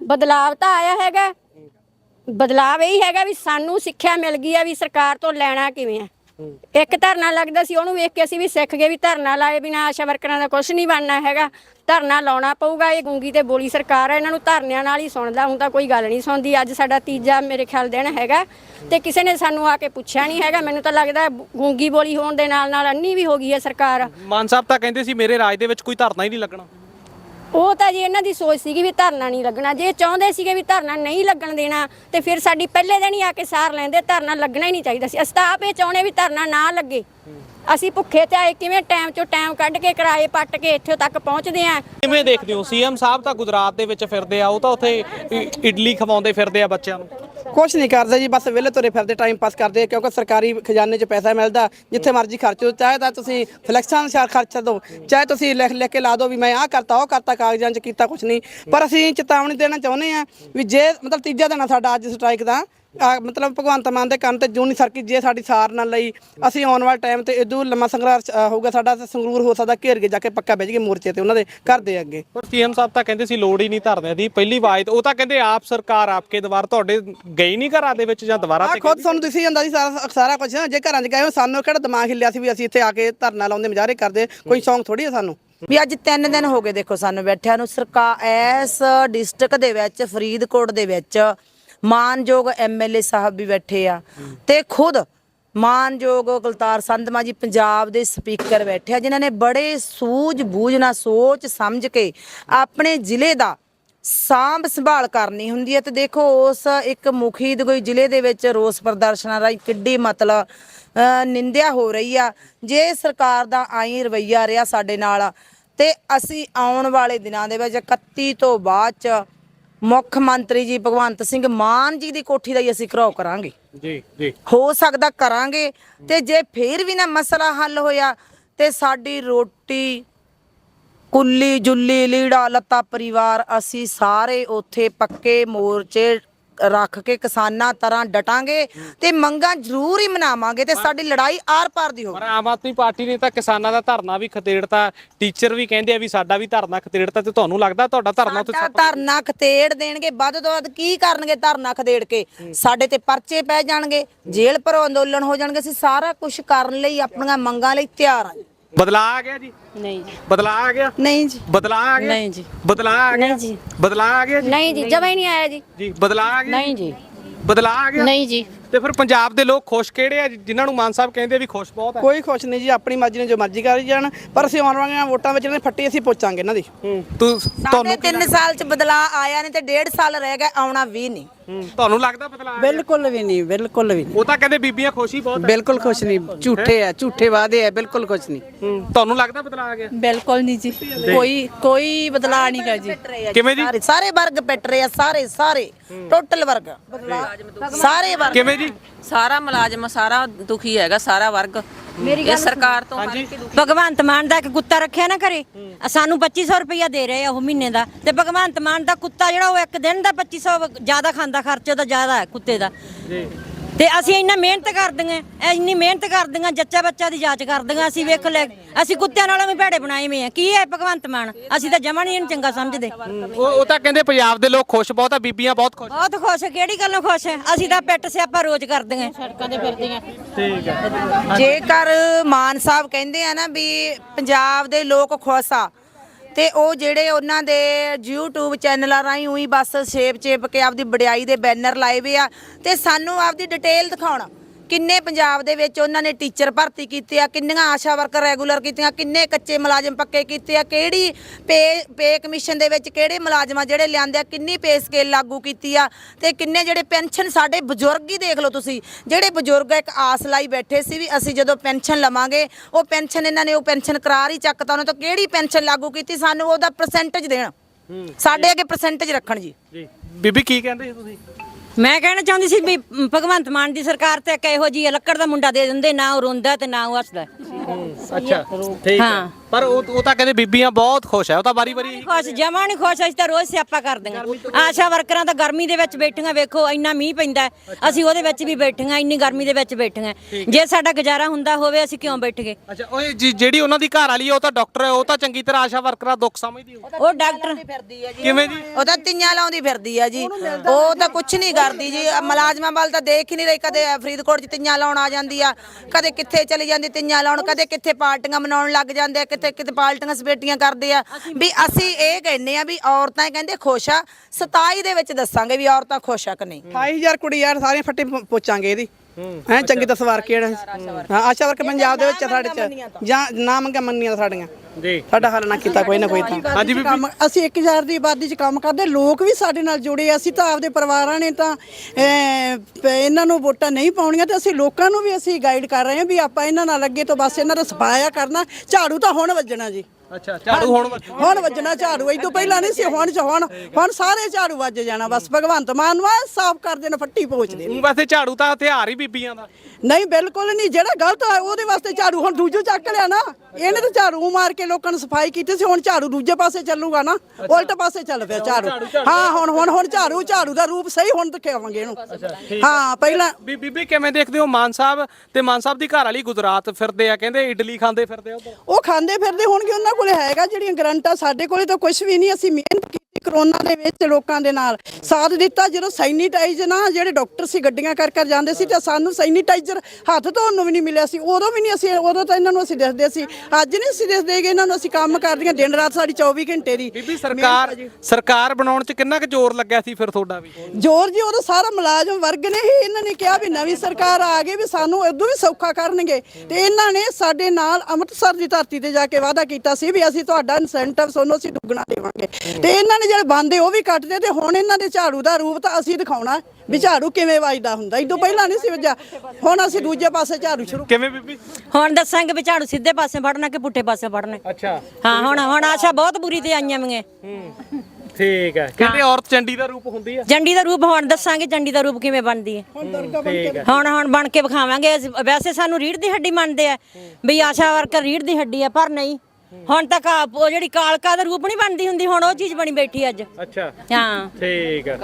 ਬਦਲਾਵ ਤਾਂ ਆਇਆ ਹੈਗਾ। ਬਦਲਾਵ ਇਹ ਹੈਗਾ ਵੀ ਸਾਨੂੰ ਸਿੱਖਿਆ ਮਿਲ ਗਈ ਆ ਵੀ ਸਰਕਾਰ ਤੋਂ ਲੈਣਾ ਕਿਵੇਂ ਆ। ਇੱਕ ਧਰਨਾ ਲੱਗਦਾ ਸੀ, ਉਹਨੂੰ ਵੇਖ ਕੇ ਅਸੀਂ ਵੀ ਸਿੱਖ ਗਏ ਵੀ ਧਰਨਾ ਲਾਏ ਬਿਨਾ ਆਸ਼ਾ ਵਰਕਰਾਂ ਦਾ ਕੁਝ ਨਹੀਂ ਬਣਨਾ ਹੈਗਾ। ਧਰਨਾ ਲਾਉਣਾ ਪਊਗਾ, ਇਹ ਗੂੰਗੀ ਤੇ ਬੋਲੀ ਸਰਕਾਰ ਹੈ ਇਹਨਾਂ ਨੂੰ ਧਰਨਿਆਂ ਨਾਲ ਹੀ ਸੁਣਦਾ, ਹੁਣ ਤਾਂ ਕੋਈ ਗੱਲ ਨਹੀਂ ਸੁਣਦੀ, ਅੱਜ ਸਾਡਾ ਤੀਜਾ ਮੇਰੇ ਖਿਆਲ ਦਿਨ ਹੈਗਾ। ਤੇ ਕਿਸੇ ਨੇ ਸਾਨੂੰ ਆ ਕੇ ਪੁੱਛਿਆ ਨਹੀਂ ਹੈਗਾ, ਮੈਨੂੰ ਤਾਂ ਲੱਗਦਾ ਗੂੰਗੀ ਬੋਲੀ ਹੋਣ ਦੇ ਨਾਲ ਨਾਲ ਅੰਨੀ ਵੀ ਹੋ ਗਈ ਹੈ ਸਰਕਾਰ। ਮਾਨ ਸਾਹਿਬ ਤਾਂ ਕਹਿੰਦੇ ਸੀ, ਮੇਰੇ ਰਾਜ ਦੇ ਵਿੱਚ ਕੋਈ ਧਰਨਾ ਹੀ ਨਹੀਂ ਲੱਗਣਾ। ਉਹ ਤਾਂ ਜੀ ਇਹਨਾਂ ਦੀ ਸੋਚ ਸੀਗੀ ਵੀ ਧਰਨਾ ਨਹੀਂ ਲੱਗਣਾ, ਜੇ ਚਾਹੁੰਦੇ ਸੀਗੇ ਵੀ ਧਰਨਾ ਨਹੀਂ ਲੱਗਣ ਦੇਣਾ, ਤੇ ਫਿਰ ਸਾਡੀ ਪਹਿਲੇ ਦਿਨ ਹੀ ਆ ਕੇ ਸਾਰ ਲੈਂਦੇ, ਧਰਨਾ ਲੱਗਣਾ ਹੀ ਨਹੀਂ ਚਾਹੀਦਾ ਸੀ। ਅਸੀਂ ਤਾਂ ਆਪੇ ਚਾਹੁੰਦੇ ਵੀ ਧਰਨਾ ਨਾ ਲੱਗੇ। ਅਸੀਂ ਭੁੱਖੇ ਤੇ ਆਏ ਕਿਵੇਂ ਟਾਈਮ ਚੋਂ ਟਾਈਮ ਕੱਢ ਕੇ ਕਿਰਾਏ ਪੱਟ ਕੇ ਇੱਥੇ ਤੱਕ ਪਹੁੰਚਦੇ ਆਂ ਕਿਵੇਂ ਦੇਖਦੇ ਹੋ? ਸੀਐਮ ਸਾਹਿਬ ਤਾਂ ਗੁਜਰਾਤ ਦੇ ਵਿੱਚ ਫਿਰਦੇ ਆ ਉਹ ਤਾਂ ਉੱਥੇ ਇ- ਇਡਲੀ ਖਵਾਉਂਦੇ ਫਿਰਦੇ ਆ ਬੱਚਿਆਂ ਨੂੰ। ਕੁਛ ਨਹੀਂ ਕਰਦੇ ਜੀ ਬਸ ਵਿਹਲੇ ਤੁਰੇ ਫਿਰਦੇ ਟਾਈਮ ਪਾਸ ਕਰਦੇ ਕਿਉਂਕਿ ਸਰਕਾਰੀ ਖਜ਼ਾਨੇ 'ਚ ਪੈਸਾ ਮਿਲਦਾ ਜਿੱਥੇ ਮਰਜ਼ੀ ਖਰਚੋ ਚਾਹੇ ਤਾਂ ਤੁਸੀਂ ਫਲੈਕਸਾਂ ਅਨੁਸਾਰ ਖਰਚ ਦਿਓ ਚਾਹੇ ਤੁਸੀਂ ਲਿਖ ਲਿਖ ਕੇ ਲਾ ਦਿਓ ਵੀ ਮੈਂ ਆਹ ਕਰਤਾ ਉਹ ਕਰਤਾ ਕਾਗਜ਼ਾਂ 'ਚ ਕੀਤਾ ਕੁਛ ਨਹੀਂ। ਪਰ ਅਸੀਂ ਚੇਤਾਵਨੀ ਦੇਣਾ ਚਾਹੁੰਦੇ ਆ ਵੀ ਜੇ ਮਤਲਬ ਤੀਜਾ ਦਿਨ ਆ ਸਾਡਾ ਅੱਜ ਸਟ੍ਰਾਈਕ ਦਾ ਆਹ ਮਤਲਬ ਭਗਵੰਤ ਮਾਨ ਦੇ ਕੰਨ ਤੇ ਜੂਨੀ ਸਰਕੀ ਜੇ ਸਾਡੀ ਸਾਰ ਨਾ ਲਈ ਅਸੀਂ ਆਉਣ ਵਾਲੇ ਟਾਈਮ ਤੇ ਇਦੋਂ ਲੰਮਾ ਸੰਘਰਸ਼ ਅ, ਹੋਊਗਾ ਸਾਡਾ ਤੇ ਸੰਗਰੂਰ ਹੋ ਸਕਦਾ ਘੇਰ ਕੇ ਜਾ ਕੇ ਪੱਕਾ ਬਹਿ ਜਾਈਏ ਮੋਰਚੇ ਤੇ ਉਹਨਾਂ ਦੇ ਘਰ ਦੇ ਅੱਗੇ। ਪਰ ਸੀਐਮ ਸਾਹਿਬ ਤਾਂ ਕਹਿੰਦੇ ਸੀ ਲੋੜ ਹੀ ਨਹੀਂ ਧਰਨਿਆਂ ਦੀ ਪਹਿਲੀ ਵਾਰ ਉਹ ਤਾਂ ਕਹਿੰਦੇ ਆਪ ਸਰਕਾਰ ਆਪਕੇ ਦਵਾਰ ਤੁਹਾਡੇ ਗਈ ਨਹੀਂ ਘਰਾਂ ਦੇ ਵਿੱਚ ਜਾਂ ਦੁਬਾਰਾ ਆ ਤੇ ਖੁਦ ਸਾਨੂੰ ਦਿਸੀ ਜਾਂਦਾ ਸੀ ਸਾਰਾ ਸਾਰਾ ਕੁਝ ਜੇ ਘਰਾਂ 'ਚ ਗਏ ਹੋ ਸਾਨੂੰ ਕਿਹੜਾ ਦਿਮਾਗ ਹਿੱਲਿਆ ਸੀ ਵੀ ਅਸੀਂ ਇੱਥੇ ਆ ਕੇ ਧਰਨਾ ਲਾਉਂਦੇ ਮੁਜ਼ਾਹਰੇ ਕਰਦੇ ਕੋਈ ਸ਼ੌਂਕ ਥੋੜੀ ਆ ਸਾਨੂੰ? ਵੀ ਅੱਜ 3 ਦਿਨ ਹੋ ਗਏ ਦੇਖੋ ਸਾਨੂੰ ਬੈਠਿਆਂ ਨੂੰ ਸਰਕਾਰ ਇਸ ਡਿਸਟ੍ਰਿਕਟ ਦੇ ਵਿੱਚ ਫਰੀਦਕੋਟ ਦੇ ਵਿੱਚ ਮਾਨਯੋਗ ਐਮਐਲਏ ਸਾਹਿਬ ਵੀ ਬੈਠੇ ਆ। ਤੇ ਖੁਦ ਮਾਨਯੋਗ ਕੁਲਤਾਰ ਸੰਧਮਾ ਜੀ ਪੰਜਾਬ ਦੇ ਸਪੀਕਰ ਬੈਠੇ ਆ, ਜਿਨ੍ਹਾਂ ਨੇ ਬੜੇ ਸੂਝ-ਬੂਝ ਨਾਲ ਸੋਚ ਸਮਝ ਕੇ ਆਪਣੇ ਜ਼ਿਲ੍ਹੇ ਦਾ ਸਾਂਭ ਸੰਭਾਲ ਕਰਨੀ ਹੁੰਦੀ ਹੈ ਤੇ ਦੇਖੋ ਉਸ ਇੱਕ ਮੁਖੀ ਦੇ ਕੋਈ ਜ਼ਿਲ੍ਹੇ ਦੇ ਵਿੱਚ ਰੋਸ ਪ੍ਰਦਰਸ਼ਨਾਂ ਰਾਹੀਂ ਕਿੱਡੀ ਮਤਲਬ ਨਿੰਦਿਆ ਹੋ ਰਹੀ ਆ। ਜੇ ਸਰਕਾਰ ਦਾ ਆਈ ਰਵਈਆ ਰਿਹਾ ਸਾਡੇ ਨਾਲ, ਤੇ ਅਸੀਂ ਆਉਣ ਵਾਲੇ ਦਿਨਾਂ ਦੇ ਵਿੱਚ 31 ਤੋਂ ਬਾਅਦ ਚ ਮੁੱਖ ਮੰਤਰੀ ਜੀ ਭਗਵੰਤ ਸਿੰਘ ਮਾਨ ਜੀ ਦੀ ਕੋਠੀ ਦਾ ਹੀ ਅਸੀਂ ਘਰਾਓ ਕਰਾਂਗੇ। ਜੀ ਜੀ। ਹੋ ਸਕਦਾ ਕਰਾਂਗੇ ਤੇ ਜੇ ਫੇਰ ਵੀ ਨਾ ਮਸਲਾ ਹੱਲ ਹੋਇਆ ਤੇ ਸਾਡੀ ਰੋਟੀ ਕੁੱਲੀ ਜੁੱਲੀ ਲੀੜਾ ਲੱਤਾ ਪਰਿਵਾਰ ਅਸੀਂ ਸਾਰੇ ਉੱਥੇ ਪੱਕੇ ਮੋਰਚੇ ਰੱਖ ਕੇ ਕਿਸਾਨਾਂ ਤਰ੍ਹਾਂ ਡਟਾਂਗੇ ਤੇ ਮੰਗਾਂ ਜ਼ਰੂਰ ਹੀ ਮਨਾਵਾਂਗੇ ਤੇ ਸਾਡੀ ਲੜਾਈ ਆਰ-ਪਾਰ ਦੀ ਹੋਵੇ ਪਰ ਆਮ ਆਦਮੀ ਪਾਰਟੀ ਨੇ ਤਾਂ ਕਿਸਾਨਾਂ ਦਾ ਧਰਨਾ ਵੀ ਖਤੇੜਤਾ ਟੀਚਰ ਵੀ ਕਹਿੰਦੇ ਆ ਵੀ ਸਾਡਾ ਵੀ ਧਰਨਾ ਖਤੇੜਤਾ ਤੇ ਤੁਹਾਨੂੰ ਲੱਗਦਾ ਤੁਹਾਡਾ ਧਰਨਾ ਉੱਥੇ ਸਾਡਾ ਧਰਨਾ ਖਤੇੜ ਦੇਣਗੇ ਵੱਧ ਤੋਂ ਵੱਧ ਕੀ ਕਰਨਗੇ ਧਰਨਾ ਖਤੇੜ ਕੇ? ਸਾਡੇ ਤੇ ਪਰਚੇ ਪੈ ਜਾਣਗੇ ਜੇਲ੍ਹ ਭਰੋ ਅੰਦੋਲਨ ਹੋ ਜਾਣਗੇ ਅਸੀਂ ਸਾਰਾ ਕੁਝ ਕਰਨ ਲਈ ਆਪਣੀਆਂ ਮੰਗਾਂ ਲਈ ਤਿਆਰ ਹਾਂ ਬਦਲਾ ਆ ਗਿਆ ਜੀ? ਨਹੀਂ ਜੀ। ਬਦਲਾ ਆ ਗਿਆ? ਨਹੀਂ ਜੀ। ਬਦਲਾ ਆ ਗਿਆ? ਨਹੀਂ ਜੀ। ਬਦਲਾ ਆ ਗਿਆ? ਨਹੀਂ ਜੀ। ਬਦਲਾ ਆ ਗਿਆ ਜੀ? ਨਹੀਂ ਜੀ ਜਮਾ ਹੀ ਨਹੀਂ ਆਇਆ ਜੀ। ਜੀ ਬਦਲਾ ਆ ਗਿਆ ਨਹੀਂ ਜੀ। ਬਦਲਾ ਆ ਗਿਆ? ਨਹੀਂ ਜੀ। ਤੇ ਫਿਰ ਪੰਜਾਬ ਦੇ ਲੋਕ ਖੁਸ਼ ਕਿਹੜੇ ਆ ਜਿਨ੍ਹਾਂ ਨੂੰ ਮਾਨ ਸਾਹਿਬ ਕਹਿੰਦੇ ਆ ਵੀ ਖੁਸ਼ ਬਹੁਤ ਹੈ ਕੋਈ ਖੁਸ਼ ਨਹੀਂ ਜੀ ਆਪਣੀ ਮਰਜ਼ੀ ਨਾਲ ਜੋ ਮਰਜ਼ੀ ਕਰੀ ਜਾਣ ਪਰ ਅਸੀਂ ਆਉਣ ਵਾਲੀਆਂ ਵੋਟਾਂ ਵਿੱਚ ਇਹਨਾਂ ਦੀ ਫੱਟੀ ਅਸੀਂ ਪੋਚਾਂਗੇ ਇਹਨਾਂ ਦੀ। ਹੂੰ, ਤੂੰ ਤੁਹਾਨੂੰ 3 ਸਾਲ ਚ ਬਦਲਾ ਆਇਆ ਨਹੀਂ ਤੇ 1.5 ਸਾਲ ਰਹਿ ਗਿਆ ਆਉਣਾ ਵੀ ਨਹੀਂ। ਹੂੰ, ਤੁਹਾਨੂੰ ਲੱਗਦਾ ਬਦਲਾ ਆ ਗਿਆ? ਬਿਲਕੁਲ ਵੀ ਨਹੀਂ ਬਿਲਕੁਲ ਵੀ ਨਹੀਂ। ਉਹ ਤਾਂ ਕਹਿੰਦੇ ਬੀਬੀਆਂ ਖੁਸ਼ ਹੀ ਬਹੁਤ ਹੈ ਬਿਲਕੁਲ ਕੁਛ ਨਹੀਂ ਝੂਠੇ ਆ ਝੂਠੇ ਵਾਅਦੇ ਆ ਬਿਲਕੁਲ ਕੁਛ ਨਹੀਂ। ਹੂੰ, ਤੁਹਾਨੂੰ ਲੱਗਦਾ ਬਦਲਾ ਆ ਗਿਆ? ਬਿਲਕੁਲ ਨਹੀਂ ਜੀ ਕੋਈ ਕੋਈ ਬਦਲਾਅ ਨਹੀਂ ਗਾ ਜੀ। ਕਿਵੇਂ ਜੀ? ਸਾਰੇ। ਸਾਰੇ ਵਰਗ ਪਿੱਟ ਰਹੇ ਆ ਸਾਰੇ ਸਾਰੇ। ਟੋਟਲ ਵਰਗ। ਸਾਰੇ ਵਰਗ। ਕਿਵੇਂ ਜੀ? ਸਾਰਾ ਮੁਲਾਜ਼ਮ ਸਾਰਾ ਦੁਖੀ ਹੈਗਾ ਸਾਰਾ ਵਰਗ। ਮੇਰੀ ਗੱਲ ਸਰਕਾਰ ਤੋਂ ਦੁਖੀ ਭਗਵੰਤ ਮਾਨ ਦਾ ਇੱਕ ਕੁੱਤਾ ਰੱਖਿਆ ਨਾ ਘਰੇ? ਅ ਸਾਨੂੰ 2500 ਰੁਪਇਆ ਦੇ ਰਹੇ ਆ ਉਹ ਮਹੀਨੇ ਦਾ। ਤੇ ਭਗਵੰਤ ਮਾਨ ਦਾ ਕੁੱਤਾ ਜਿਹੜਾ ਉਹ ਇੱਕ ਦਿਨ ਦਾ 2500 ਜ਼ਿਆਦਾ ਖਾਂਦਾ ਖਰਚਾ ਤਾਂ ਜ਼ਿਆਦਾ ਹੈ ਕੁੱਤੇ ਦਾ। ਜੀ। ਤੇ ਅਸੀਂ ਇੰਨਾ ਮਿਹਨਤ ਕਰਦੀਆਂ ਇੰਨੀ ਮਿਹਨਤ ਕਰਦੀਆਂ ਜੱਚਾ ਬੱਚਾ ਦੀ ਜਾਂਚ ਕਰਦੀਆਂ ਅਸੀਂ ਵੇਖ ਲੈ ਅਸੀਂ ਕੁੱਤਿਆਂ ਨਾਲੋਂ ਵੀ ਭੈੜੇ ਬਣਾਏ ਹੋਏ ਆ। ਕੀ ਹੈ ਭਗਵੰਤ ਮਾਨ? ਅਸੀਂ ਤਾਂ ਜਮਾ ਨਹੀਂ ਇਹਨੂੰ ਚੰਗਾ ਸਮਝਦੇ। ਉਹ ਉਹ ਤਾਂ ਕਹਿੰਦੇ ਪੰਜਾਬ ਦੇ ਲੋਕ ਖੁਸ਼ ਬਹੁਤ ਆ ਬੀਬੀਆਂ ਬਹੁਤ ਖੁਸ਼। ਬਹੁਤ ਖੁਸ਼ ਹੈ ਕਿਹੜੀ ਗੱਲੋਂ ਖੁਸ਼ ਹੈ ਅਸੀਂ ਤਾਂ ਪਿੱਟ ਸਿਆਪਾ ਰੋਜ਼ ਕਰਦੀਆਂ। ਸੜਕਾਂ ਤੇ ਫਿਰਦੀਆਂ। ਠੀਕ ਹੈ ਜੇਕਰ ਮਾਨ ਸਾਹਿਬ ਕਹਿੰਦੇ ਆ ਨਾ ਵੀ ਪੰਜਾਬ ਦੇ ਲੋਕ ਖੁਸ਼ ਆ ਤੇ ਉਹ ਜਿਹੜੇ ਉਹਨਾਂ ਦੇ YouTube ਚੈਨਲਾਂ ਰਾਹੀਂ ਉਹੀ ਬਸ ਛੇਪ ਚੇਪ ਕੇ ਆਪਦੀ ਵਡਿਆਈ ਦੇ ਬੈਨਰ ਲਾਏ ਵੇ ਆ। ਤੇ ਸਾਨੂੰ ਆਪਦੀ ਡਿਟੇਲ ਦਿਖਾਉਣਾ। ਕਿੰਨੇ ਪੰਜਾਬ ਦੇ ਵਿੱਚ ਉਹਨਾਂ ਨੇ ਟੀਚਰ ਭਰਤੀ ਕੀਤੇ ਆ ਕਿੰਨੀਆਂ ਆਸ਼ਾ ਵਰਕਰ ਰੈਗੂਲਰ ਕੀਤੀਆਂ ਕਿੰਨੇ ਕੱਚੇ ਮੁਲਾਜ਼ਮ ਪੱਕੇ ਕੀਤੇ ਆ ਕਿਹੜੀ ਪੇ ਪੇ ਕਮਿਸ਼ਨ ਦੇ ਵਿੱਚ ਕਿਹੜੇ ਮੁਲਾਜ਼ਮਾਂ ਜਿਹੜੇ ਲਿਆਂਦੇ ਆ ਕਿੰਨੀ ਪੇ ਸਕੇਲ ਲਾਗੂ ਕੀਤੀ ਆ ਤੇ ਕਿੰਨੇ ਜਿਹੜੇ ਪੈਨਸ਼ਨ ਸਾਡੇ ਬਜ਼ੁਰਗ ਹੀ ਦੇਖ ਲਓ ਤੁਸੀਂ ਜਿਹੜੇ ਬਜ਼ੁਰਗ ਇੱਕ ਆਸ ਲਾਈ ਬੈਠੇ ਸੀ ਵੀ ਅਸੀਂ ਜਦੋਂ ਪੈਨਸ਼ਨ ਲਵਾਂਗੇ ਉਹ ਪੈਨਸ਼ਨ ਇਹਨਾਂ ਨੇ ਉਹ ਪੈਨਸ਼ਨ ਕਰਾਰ ਹੀ ਚੱਕਤਾ ਉਹਨਾਂ ਤੋਂ ਕਿਹੜੀ ਪੈਨਸ਼ਨ ਲਾਗੂ ਕੀਤੀ ਸਾਨੂੰ ਉਹਦਾ ਪਰਸੈਂਟੇਜ ਦੇਣ ਸਾਡੇ ਅੱਗੇ ਪਰਸੈਂਟੇਜ ਰੱਖਣ ਜੀ। ਜੀ। ਬੀਬੀ ਕੀ ਕਹਿੰਦੇ ਸੀ ਤੁਸੀਂ? ਮੈਂ ਕਹਿਣਾ ਚਾਹੁੰਦੀ ਸੀ ਵੀ ਭਗਵੰਤ ਮਾਨ ਦੀ ਸਰਕਾਰ ਤੇ ਇੱਕ ਇਹੋ ਜੀ ਲੱਕੜ ਦਾ ਮੁੰਡਾ ਦੇ ਦਿੰਦੇ ਨਾ ਉਹ ਰੋਂਦਾ ਤੇ ਨਾ ਉਹ ਹੱਸਦਾ। ਅੱਛਾ ਠੀਕ ਹਾਂ। ਪਰ ਉਹ ਉਹ ਤਾਂ ਕਹਿੰਦੇ ਬੀਬੀਆਂ ਬਹੁਤ ਖੁਸ਼ ਹੈ ਉਹ ਤਾਂ ਵਾਰੀ ਵਾਰੀ ਖੁਸ਼ ਜਮਾ ਨਹੀਂ ਖੁਸ਼ ਅਸੀਂ ਤਾਂ ਰੋਜ਼ ਸਿਆਪਾ ਕਰਦੀਆਂ ਆਸ਼ਾ ਵਰਕਰਾਂ ਤਾਂ ਗਰਮੀ ਦੇ ਵਿੱਚ ਬੈਠੀਆਂ ਵੇਖੋ ਇੰਨਾ ਮੀਂਹ ਪੈਂਦਾ ਹੈ। ਅਸੀਂ ਉਹਦੇ ਵਿੱਚ ਵੀ ਬੈਠੀਆਂ ਇੰਨੀ ਗਰਮੀ ਦੇ ਵਿੱਚ ਬੈਠੀਆਂ। ਜੇ ਸਾਡਾ ਗੁਜ਼ਾਰਾ ਹੁੰਦਾ ਹੋਵੇ ਅਸੀਂ ਕਿਉਂ ਬੈਠ ਗਏ? ਅੱਛਾ ਉਹ ਜੀ- ਜਿਹੜੀ ਉਹਨਾਂ ਦੀ ਘਰ ਵਾਲੀ ਹੈ ਉਹ ਤਾਂ ਡਾਕਟਰ ਹੈ ਉਹ ਤਾਂ ਚੰਗੀ ਤਰ੍ਹਾਂ ਆਸ਼ਾ ਵਰਕਰਾਂ ਦੁੱਖ ਸਮਝਦੀ ਹੋ ਉਹ ਡਾਕਟਰ ਕਿਵੇਂ ਜੀ? ਉਹ ਤਾਂ ਤੀਆਂ ਲਾਉਂਦੀ ਫਿਰਦੀ ਆ ਜੀ। ਉਹ ਤਾਂ ਕੁਛ ਨਹੀਂ ਕਰਦੀ ਜੀ। ਮੁਲਾਜ਼ਮਾਂ ਵੱਲ ਤਾਂ ਦੇਖ ਹੀ ਨਹੀਂ ਰਹੀ ਕਦੇ ਫਰੀਦਕੋਟ 'ਚ ਤੀਆਂ ਲਾਉਣ ਆ ਜਾਂਦੀ ਆ ਕਦੇ ਕਿੱਥੇ ਚਲੀ ਜਾਂਦੀ ਤੀਆਂ ਲਾਉਣ ਕਦੇ ਕਿੱਥੇ ਪਾਰਟੀਆਂ ਮਨਾਉਣ ਲੱਗ ਜਾਂਦੇ ਆ ਕਿਤੇ ਕਿਤੇ ਪਾਰਟੀਆਂ ਸਪੇਟੀਆਂ ਕਰਦੇ ਆ। ਵੀ ਅਸੀਂ ਇਹ ਕਹਿੰਦੇ ਆ ਵੀ ਔਰਤਾਂ ਕਹਿੰਦੇ ਖੁਸ਼ ਆ 27 ਦੇ ਵਿੱਚ ਦੱਸਾਂਗੇ ਵੀ ਔਰਤਾਂ ਖੁਸ਼ ਆ ਕਿ ਨਹੀਂ। 28000 ਕੁੜੀ ਯਾਰ ਸਾਰੀਆਂ ਫੱਟੇ ਪ- ਪੋਚਾਂਗੇ ਇਹਦੀ। ਹੈ ਚੰਗੀ ਤਾਂ ਸਵਾਰ ਕੇ ਹਾਂ ਆਸ਼ਾ ਵਰਕ ਪੰਜਾਬ ਦੇ ਵਿੱਚ ਸਾਡੇ ਚ। ਜਾਂ ਨਾ ਮੰਗਾ ਮੰਨੀਆਂ ਸਾਡੀਆਂ? ਜੀ। ਸਾਡਾ ਹੱਲ ਨਾ ਕੀਤਾ ਕੋਈ ਨਾ ਕੋਈ ਤਾਂ। ਹਾਂਜੀ ਬੀਬੀ। ਕੰਮ ਅਸੀਂ 1000 ਦੀ ਆਬਾਦੀ 'ਚ ਕੰਮ ਕਰਦੇ ਲੋਕ ਵੀ ਸਾਡੇ ਨਾਲ ਜੁੜੇ ਆ। ਅਸੀਂ ਤਾਂ ਆਪਦੇ ਪਰਿਵਾਰਾਂ ਨੇ ਤਾਂ ਅਹ, ਪ- ਇਹਨਾਂ ਨੂੰ ਵੋਟਾਂ ਨਹੀਂ ਪਾਉਣੀਆਂ ਤੇ ਅਸੀਂ ਲੋਕਾਂ ਨੂੰ ਵੀ ਅਸੀਂ ਗਾਈਡ ਕਰ ਰਹੇ ਹਾਂ ਵੀ ਆਪਾਂ ਇਹਨਾਂ ਨਾਲ ਅੱਗੇ ਤੋਂ ਬਸ ਇਹਨਾਂ ਦਾ ਸਫਾਇਆ ਕਰਨਾ ਝਾੜੂ ਤਾਂ ਹੁਣ ਵੱਜਣਾ ਜੀ। ਅੱਛਾ ਝਾੜੂ ਹੁਣ ਵੱਜੂ। ਹੁਣ ਵੱਜਣਾ ਝਾੜੂ ਇਹ ਤੋਂ ਪਹਿਲਾਂ ਨਹੀਂ ਸੀ ਹੁਣ ਹੁਣ ਹੁਣ ਸਾਰੇ ਝਾੜੂ ਵੱਜ ਜਾਣਾ ਬਸ ਭਗਵੰਤ ਮਾਨ ਨੂੰ ਐਂ ਸਾਫ਼ ਕਰ ਦੇਣਾ ਫੱਟੀ ਪੋਚਦੇ ਨੇ ਊਂ ਵੈਸੇ ਝਾੜੂ ਤਾਂ ਹਥਿਆਰ ਹੀ ਬੀਬੀਆਂ ਦਾ। ਨਹੀਂ ਬਿਲਕੁਲ ਨਹੀਂ ਜਿਹੜਾ ਗਲਤ ਹੈ ਉਹਦੇ ਵਾਸਤੇ ਝਾੜੂ ਹੁਣ ਦੂਜੋ ਚੱਕ ਲਿਆ ਨਾ। ਇਹਨੇ ਤਾਂ ਝਾੜੂ ਮਾਰ ਕੇ ਲੋਕਾਂ ਨੂੰ ਸਫ਼ਾਈ ਕੀਤੀ ਸੀ ਹੁਣ ਝਾੜੂ ਦੂਜੇ ਪਾਸੇ ਚੱਲੂਗਾ ਨਾ। ਉਲਟ ਪਾਸੇ ਚੱਲ ਪਿਆ ਝਾੜੂ। ਹਾਂ ਹੁਣ ਹੁਣ ਹੁਣ ਝਾੜੂ ਝਾੜੂ ਦਾ ਰੂਪ ਸਹੀ ਹੁਣ ਦਿਖਾਵਾਂਗੇ ਇਹਨੂੰ। ਹਾਂ ਪਹਿਲਾਂ ਬੀ ਬੀਬੀ ਕਿਵੇਂ ਦੇਖਦੇ ਹੋ ਮਾਨ ਸਾਹਿਬ ਤੇ ਮਾਨ ਸਾਹਿਬ ਦੀ ਘਰ ਵਾਲੀ ਗੁਜਰਾਤ ਫਿਰਦੇ ਆ ਕਹਿੰਦੇ ਇਡਲੀ ਖਾਂਦੇ ਫਿਰਦੇ ਆ ਉਧਰ ਉਹ ਖਾਂਦੇ ਫਿਰਦੇ ਹੋਣਗੇ ਉਹਨਾਂ ਕੋਲੇ ਹੈਗਾ ਜਿਹੜੀਆਂ ਗਰੰਟਾਂ ਸਾਡੇ ਕੋਲੇ ਤਾਂ ਕੁਝ ਵੀ ਨਹੀਂ ਅਸੀਂ ਮਿਹਨਤ ਕਰੋਨਾ ਦੇ ਵਿੱਚ ਲੋਕਾਂ ਦੇ ਨਾਲ। ਸਾਥ ਦਿੱਤਾ ਜਦੋਂ ਸੈਨੀਟਾਈਜ਼ ਨਾ ਜਿਹੜੇ ਡਾਕਟਰ ਸੀ ਗੱਡੀਆਂ ਕਰ ਕਰ ਜਾਂਦੇ ਸੀ ਤੇ ਸਾਨੂੰ ਸੈਨੀਟਾਈਜ਼ਰ ਹੱਥ ਧੋਣ ਨੂੰ ਵੀ ਨਹੀਂ ਮਿਲਿਆ ਸੀ। ਉਦੋਂ ਵੀ ਨਹੀਂ ਅਸੀਂ ਉਦੋਂ ਤਾਂ ਇਹਨਾਂ ਨੂੰ ਅਸੀਂ ਦੱਸਦੇ ਸੀ। ਅੱਜ ਨਹੀਂ ਅਸੀਂ ਦੱਸਦੇਗੇ ਇਹਨਾਂ ਨੂੰ ਅਸੀਂ ਕੰਮ ਕਰਦੀਆਂ ਦਿਨ ਰਾਤ ਸਾਡੀ 24 ਘੰਟੇ ਦੀ। ਬੀਬੀ ਸਰਕਾਰ ਸਰਕਾਰ ਬਣਾਉਣ ਚ ਕਿੰਨਾ ਕੁ ਜ਼ੋਰ ਲੱਗਿਆ ਸੀ ਫਿਰ ਤੁਹਾਡਾ ਵੀ? ਜੋਰ ਜੀ ਉਦੋਂ ਸਾਰਾ ਮੁਲਾਜ਼ਮ ਵਰਗ ਨੇ ਹੀ ਇਹਨਾਂ ਨੇ ਕਿਹਾ ਵੀ ਨਵੀਂ ਸਰਕਾਰ ਆ ਗਈ ਵੀ ਸਾਨੂੰ ਉਦੋਂ ਵੀ ਸੌਖਾ ਕਰਨਗੇ। ਤੇ ਇਹਨਾਂ ਨੇ ਸਾਡੇ ਨਾਲ ਅੰਮ੍ਰਿਤਸਰ ਦੀ ਧਰਤੀ ਤੇ ਜਾ ਕੇ ਵਾਅਦਾ ਕੀਤਾ ਸੀ ਵੀ ਅਸੀਂ ਤੁਹਾਡਾ ਇਨਸੈਂਟਿਵ ਸੋਨੂੰ ਅਸੀਂ ਦੁੱਗਣਾ ਦੇਵਾਂਗੇ। ਤੇ ਇਹਨਾਂ ਨੇ ਜਿਹੜੇ ਬੰਦੇ ਉਹ ਵੀ ਕੱਟਦੇ ਤੇ ਹੁਣ ਇਹਨਾਂ ਦੇ ਝਾੜੂ ਦਾ ਰੂਪ ਤਾਂ ਅਸੀਂ ਦਿਖਾਉਣਾ ਵੀ ਝਾੜੂ ਕਿਵੇਂ ਵੱਜਦਾ ਹੁੰਦਾ। ਇਦੋਂ ਪਹਿਲਾਂ ਨਹੀਂ ਸੀ ਵੱਜਿਆ। ਹੁਣ ਅਸੀਂ ਦੂਜੇ ਪਾਸੇ ਝਾੜੂ ਸ਼ੁਰੂ ਕਿਵੇਂ ਬੀਬੀ? ਹੁਣ ਦੱਸਾਂਗੇ ਵੀ ਝਾੜੂ ਸਿੱਧੇ ਪਾਸੇ ਫੜਨਾ ਕਿ ਪੁੱਠੇ ਪਾਸੇ ਫੜਨਾ ਅੱਛਾ। ਹਾਂ ਹੁਣ ਹੁਣ ਆਸ਼ਾ ਬਹੁਤ ਬੁਰੀ ਤੇ ਆਈਆਂ ਮੀਆਂ ਠੀਕ ਹੈ। ਕਹਿੰਦੇ ਔਰਤ ਚੰਡੀ ਦਾ ਰੂਪ ਹੁੰਦੀ ਆ? ਜੰਡੀ ਦਾ ਰੂਪ ਹੁਣ ਦੱਸਾਂਗੇ ਜੰਡੀ ਦਾ ਰੂਪ ਕਿਵੇਂ ਬਣਦੀ ਹੈ। ਠੀਕ ਹੈ। ਹੁਣ ਹੁਣ ਬਣ ਕੇ ਵਿਖਾਵਾਂਗੇ। ਅਸੀਂ- ਵੈਸੇ ਸਾਨੂੰ ਰੀੜ ਦੀ ਹੱਡੀ ਮੰਨਦੇ ਆ ਵੀ ਆਸ਼ਾ ਵਰਕਰ ਰੀੜ ਦੀ ਹੱਡੀ ਆ ਪਰ ਨਹੀਂ। ਹੁਣ ਤੱਕ ਆ ਉਹ ਜਿਹੜੀ ਕਾਲਕਾ ਦਾ ਰੂਪ ਨਹੀਂ ਬਣਦੀ ਹੁੰਦੀ ਹੁਣ ਉਹ ਚੀਜ਼ ਬਣੀ ਬੈਠੀ ਅੱਜ। ਅੱਛਾ। ਹਾਂ। ਠੀਕ ਹੈ